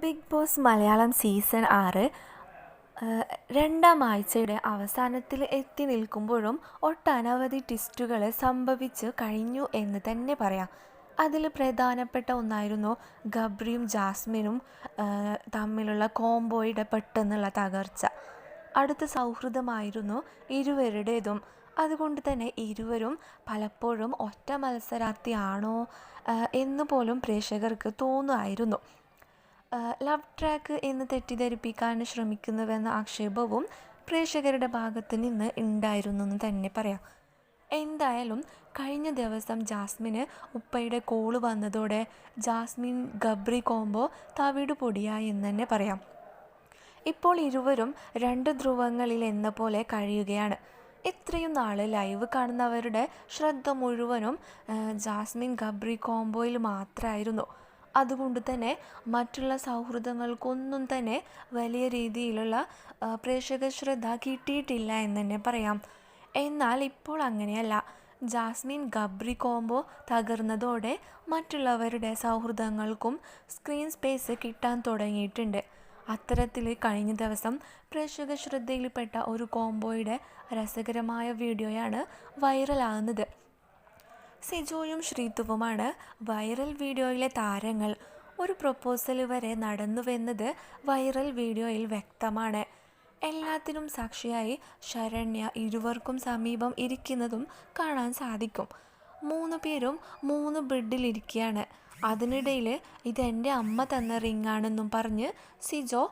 Big boss Malayalam season ആറ് രണ്ടാം ആഴ്ചയുടെ അവസാനത്തിൽ എത്തി നിൽക്കുമ്പോഴും ഒട്ടനവധി ട്വിസ്റ്റുകൾ സംഭവിച്ച് കഴിഞ്ഞു എന്ന് തന്നെ പറയാം. അതിൽ പ്രധാനപ്പെട്ട ഒന്നായിരുന്നു ഗബ്രിയും ജാസ്മിനും തമ്മിലുള്ള കോംബോയുടെ പെട്ടെന്നുള്ള തകർച്ച. അടുത്ത സൗഹൃദമായിരുന്നു ഇരുവരുടേതും. അതുകൊണ്ട് തന്നെ ഇരുവരും പലപ്പോഴും ഒറ്റ മത്സരാർത്ഥിയാണോ എന്ന് പോലും പ്രേക്ഷകർക്ക് തോന്നുമായിരുന്നു. ലവ് ട്രാക്ക് എന്ന് തെറ്റിദ്ധരിപ്പിക്കാൻ ശ്രമിക്കുന്നുവെന്ന ആക്ഷേപവും പ്രേക്ഷകരുടെ ഭാഗത്ത് നിന്ന് ഉണ്ടായിരുന്നു എന്ന് തന്നെ പറയാം. എന്തായാലും കഴിഞ്ഞ ദിവസം ജാസ്മിന് ഉപ്പയുടെ കോൾ വന്നതോടെ ജാസ്മിൻ ഗബ്രി കോംബോ തവിട് പൊടിയായി എന്ന് തന്നെ പറയാം. ഇപ്പോൾ ഇരുവരും രണ്ട് ധ്രുവങ്ങളിൽ എന്ന പോലെ കഴിയുകയാണ്. ഇത്രയും നാൾ ലൈവ് കാണുന്നവരുടെ ശ്രദ്ധ മുഴുവനും ജാസ്മിൻ ഗബ്രി കോംബോയിൽ മാത്രമായിരുന്നു അതുകൊണ്ട് തന്നെ മറ്റുള്ള സൗഹൃദങ്ങൾക്കൊന്നും തന്നെ വലിയ രീതിയിലുള്ള പ്രേക്ഷക ശ്രദ്ധ കിട്ടിയിട്ടില്ല എന്ന് തന്നെ പറയാം. എന്നാൽ ഇപ്പോൾ അങ്ങനെയല്ല. ജാസ്മിൻ ഗബ്രി കോംബോ തകർന്നതോടെ മറ്റുള്ളവരുടെ സൗഹൃദങ്ങൾക്കും സ്ക്രീൻ സ്പേസ് കിട്ടാൻ തുടങ്ങിയിട്ടുണ്ട്. അത്തരത്തിൽ കഴിഞ്ഞ ദിവസം പ്രേക്ഷക ശ്രദ്ധയിൽപ്പെട്ട ഒരു കോംബോയുടെ രസകരമായ വീഡിയോയാണ് വൈറലാകുന്നത്. സിജോയും ശ്രീതുവുമാണ് വൈറൽ വീഡിയോയിലെ താരങ്ങൾ. ഒരു പ്രൊപ്പോസൽ വരെ നടന്നുവെന്നത് വൈറൽ വീഡിയോയിൽ വ്യക്തമാണ്. എല്ലാത്തിനും സാക്ഷിയായി ശരണ്യ ഇരുവർക്കും സമീപം ഇരിക്കുന്നതും കാണാൻ സാധിക്കും. മൂന്ന് പേരും മൂന്ന് ബെഡിലിരിക്കുകയാണ് അതിനിടയിൽ ഇതെന്റെ അമ്മ തന്ന റിങ്ങാണെന്നും പറഞ്ഞ് സിജോ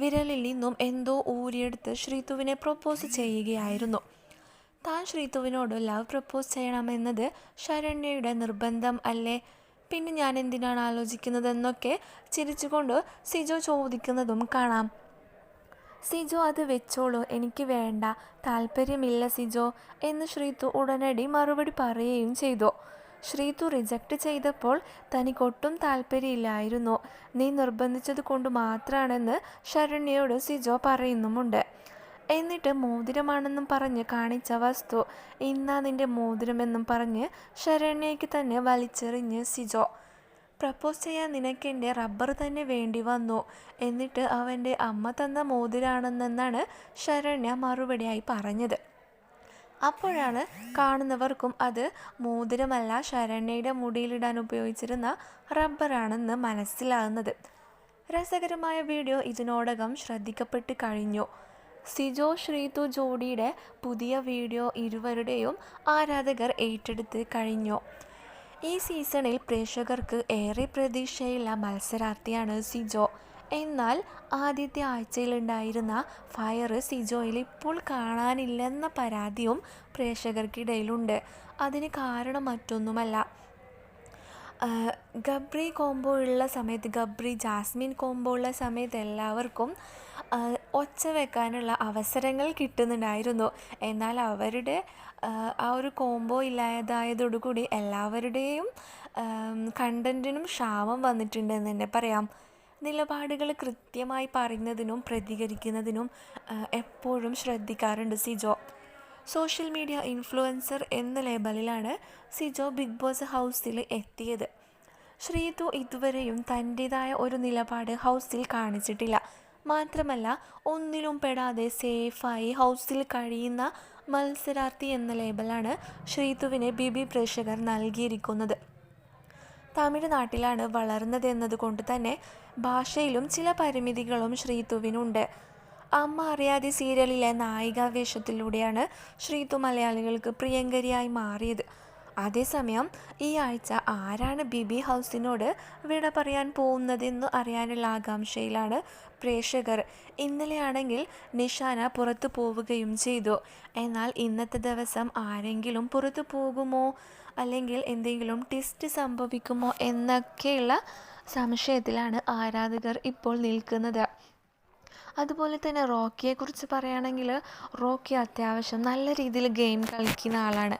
വിരലിൽ നിന്നും എന്തോ ഊരിയെടുത്ത് ശ്രീതുവിനെ പ്രൊപ്പോസ് ചെയ്യുകയായിരുന്നു. താൻ ശ്രീതുവിനോട് ലവ് പ്രപ്പോസ് ചെയ്യണമെന്നത് ശരണ്യയുടെ നിർബന്ധം അല്ലേ? പിന്നെ ഞാൻ എന്തിനാണ് ആലോചിക്കുന്നതെന്നൊക്കെ ചിരിച്ചുകൊണ്ട് സിജോ ചോദിക്കുന്നതും കാണാം. സിജോ അത് വെച്ചോളൂ. എനിക്ക് വേണ്ട. താല്പര്യമില്ല സിജോ എന്ന് ശ്രീതു ഉടനടി മറുപടി പറയുകയും ചെയ്തു. ശ്രീതു റിജക്റ്റ് ചെയ്തപ്പോൾ തനിക്കൊട്ടും താല്പര്യമില്ലായിരുന്നു. നീ നിർബന്ധിച്ചത് കൊണ്ട് മാത്രമാണെന്ന് ശരണ്യയോട് സിജോ പറയുന്നുമുണ്ട്. എന്നിട്ട് മോതിരമാണെന്നും പറഞ്ഞ് കാണിച്ച വസ്തു ഇന്നാ നിന്റെ മോതിരമെന്നും പറഞ്ഞ് ശരണ്യയ്ക്ക് തന്നെ വലിച്ചെറിഞ്ഞ് സിജോ പ്രപ്പോസ് ചെയ്യാൻ നിനക്കെന്റെ റബ്ബർ തന്നെ വേണ്ടി വന്നു എന്നിട്ട് അവന്റെ അമ്മ തന്ന മോതിരാണെന്നാണ് ശരണ്യ മറുപടിയായി പറഞ്ഞത്. അപ്പോഴാണ് കാണുന്നവർക്കും അത് മോതിരമല്ല ശരണ്യയുടെ മുടിയിലിടാൻ ഉപയോഗിച്ചിരുന്ന റബ്ബറാണെന്ന് മനസ്സിലാകുന്നത്. രസകരമായ വീഡിയോ ഇതിനോടകം ശ്രദ്ധിക്കപ്പെട്ട് കഴിഞ്ഞു. സിജോ ശ്രീതു ജോഡിയുടെ പുതിയ വീഡിയോ ഇരുവരുടെയും ആരാധകർ ഏറ്റെടുത്ത് കഴിഞ്ഞു. ഈ സീസണിൽ പ്രേക്ഷകർക്ക് ഏറെ പ്രതീക്ഷയുള്ള മത്സരാർത്ഥിയാണ് സിജോ. എന്നാൽ ആദ്യത്തെ ആഴ്ചയിലുണ്ടായിരുന്ന ഫയർ സിജോയിൽ ഇപ്പോൾ കാണാനില്ലെന്ന പരാതിയും പ്രേക്ഷകർക്കിടയിലുണ്ട്. അതിന് കാരണം മറ്റൊന്നുമല്ല. ഗബ്രി കോംബോ ഉള്ള സമയത്ത് ഗബ്രി ജാസ്മിൻ കോംബോ ഉള്ള സമയത്ത് എല്ലാവർക്കും ഒച്ച വെക്കാനുള്ള അവസരങ്ങൾ കിട്ടുന്നുണ്ടായിരുന്നു. എന്നാൽ അവരുടെ ആ ഒരു കോംബോ ഇല്ലാതായതോടുകൂടി എല്ലാവരുടെയും കണ്ടന്റിനും ക്ഷാമം വന്നിട്ടുണ്ടെന്ന് തന്നെ പറയാം. നിലപാടുകൾ കൃത്യമായി പറയുന്നതിനും പ്രതികരിക്കുന്നതിനും എപ്പോഴും ശ്രദ്ധിക്കാറുണ്ട് സിജോ. സോഷ്യൽ മീഡിയ ഇൻഫ്ലുവൻസർ എന്ന ലേബലിലാണ് സിജോ ബിഗ് ബോസ് ഹൗസിൽ എത്തിയത്. ശ്രീതു ഇതുവരെയും തന്റെതായ ഒരു നിലപാട് ഹൗസിൽ കാണിച്ചിട്ടില്ല. മാത്രമല്ല ഒന്നിലും പെടാതെ സേഫായി ഹൗസിൽ കഴിയുന്ന മത്സരാർത്ഥി എന്ന ലേബലാണ് ശ്രീതുവിനെ ബിബി പ്രേക്ഷകർ നൽകിയിരിക്കുന്നത്. തമിഴ്നാട്ടിലാണ് വളർന്നതെന്നതുകൊണ്ട് തന്നെ ഭാഷയിലും ചില പരിമിതികളും ശ്രീതുവിനുണ്ട്. അമ്മ അറിയാതെ സീരിയലിലെ നായിക വേഷത്തിലൂടെയാണ് ശ്രീതു മലയാളികൾക്ക് പ്രിയങ്കരിയായി മാറിയത്. അതേസമയം ഈ ആഴ്ച ആരാണ് ബിബി ഹൗസിനോട് വിട പറയാൻ പോകുന്നതെന്ന് അറിയാനുള്ള ആകാംക്ഷയിലാണ് പ്രേക്ഷകർ. ഇന്നലെയാണെങ്കിൽ നിഷാന പുറത്തു പോവുകയും ചെയ്തു. എന്നാൽ ഇന്നത്തെ ദിവസം ആരെങ്കിലും പുറത്തു പോകുമോ? അല്ലെങ്കിൽ എന്തെങ്കിലും ടെസ്റ്റ് സംഭവിക്കുമോ എന്നൊക്കെയുള്ള സംശയത്തിലാണ് ആരാധകർ ഇപ്പോൾ നിൽക്കുന്നത്. അതുപോലെ തന്നെ റോക്കിയെക്കുറിച്ച് പറയുകയാണെങ്കിൽ റോക്കി അത്യാവശ്യം നല്ല രീതിയിൽ ഗെയിം കളിക്കുന്ന ആളാണ്.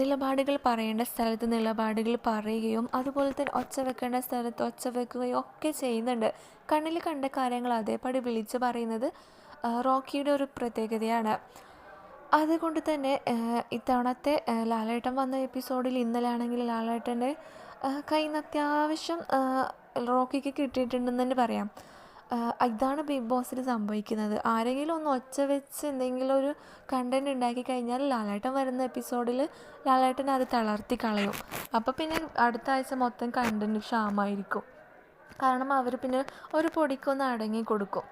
നിലപാടുകൾ പറയേണ്ട സ്ഥലത്ത് നിലപാടുകൾ പറയുകയും അതുപോലെ തന്നെ ഒച്ച വെക്കേണ്ട സ്ഥലത്ത് ഒച്ച വെക്കുകയും ഒക്കെ ചെയ്യുന്നുണ്ട്. കണ്ണിൽ കണ്ട കാര്യങ്ങൾ അതേപടി വിളിച്ച് പറയുന്നത് റോക്കിയുടെ ഒരു പ്രത്യേകതയാണ്. അതുകൊണ്ട് തന്നെ ഇത്തവണത്തെ ലാലേട്ടൻ വന്ന എപ്പിസോഡിൽ ഇന്നലെ ആണെങ്കിൽ ലാലേട്ടന്റെ കയ്യിൽ നിന്ന് അത്യാവശ്യം റോക്കിക്ക് കിട്ടിയിട്ടുണ്ടെന്ന് തന്നെ പറയാം. ഇതാണ് ബിഗ് ബോസിൽ സംഭവിക്കുന്നത്. ആരെങ്കിലും ഒന്ന് ഒച്ച വെച്ച് എന്തെങ്കിലും ഒരു കണ്ടന്റ് ഉണ്ടാക്കി കഴിഞ്ഞാൽ ലാലേട്ടൻ വരുന്ന എപ്പിസോഡിൽ ലാലേട്ടൻ അത് തളർത്തി കളയും. അപ്പോൾ പിന്നെ അടുത്ത ആഴ്ച മൊത്തം കണ്ടന്റ് ക്ഷാമായിരിക്കും കാരണം അവർ പിന്നെ ഒരു പൊടിക്കൊന്ന് അടങ്ങി കൊടുക്കും.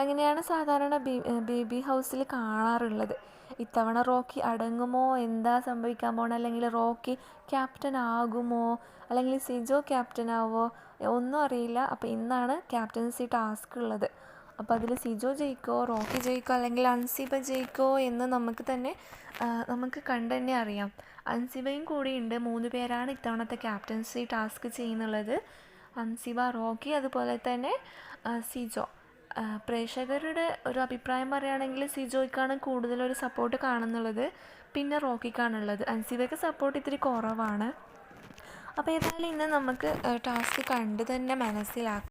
അങ്ങനെയാണ് സാധാരണ ബി ബേബി ഹൗസിൽ കാണാറുള്ളത്. ഇത്തവണ റോക്കി അടങ്ങുമോ? എന്താ സംഭവിക്കാൻ പോണത് അല്ലെങ്കിൽ റോക്കി ക്യാപ്റ്റൻ ആകുമോ? അല്ലെങ്കിൽ സിജോ ക്യാപ്റ്റൻ ആവോ? ഒന്നും അറിയില്ല. അപ്പോൾ ഇന്നാണ് ക്യാപ്റ്റൻസി ടാസ്ക് ഉള്ളത്. അപ്പോൾ അതിൽ സിജോ ജയിക്കോ റോക്കി ജയിക്കോ അല്ലെങ്കിൽ അൻസിബ ജയിക്കോ എന്ന് നമുക്ക് തന്നെ നമുക്ക് കണ്ടു തന്നെ അറിയാം. അൻസിബയും കൂടിയുണ്ട്. മൂന്ന് പേരാണ് ഇത്തവണത്തെ ക്യാപ്റ്റൻസി ടാസ്ക് ചെയ്യുന്നുള്ളത്. അൻസിബ റോക്കി അതുപോലെ തന്നെ സിജോ. പ്രേക്ഷകരുടെ ഒരു അഭിപ്രായം പറയുകയാണെങ്കിൽ സിജോയ്ക്കാണ് കൂടുതലൊരു സപ്പോർട്ട് കാണുന്നുള്ളത്. പിന്നെ റോക്കിക്കാണുള്ളത് അൻസിബയ്ക്ക് സപ്പോർട്ട് ഇത്തിരി കുറവാണ്. അപ്പോൾ ഏതായാലും ഇന്ന് നമുക്ക് ടാസ്ക് കണ്ട് തന്നെ മനസ്സിലാക്കാം.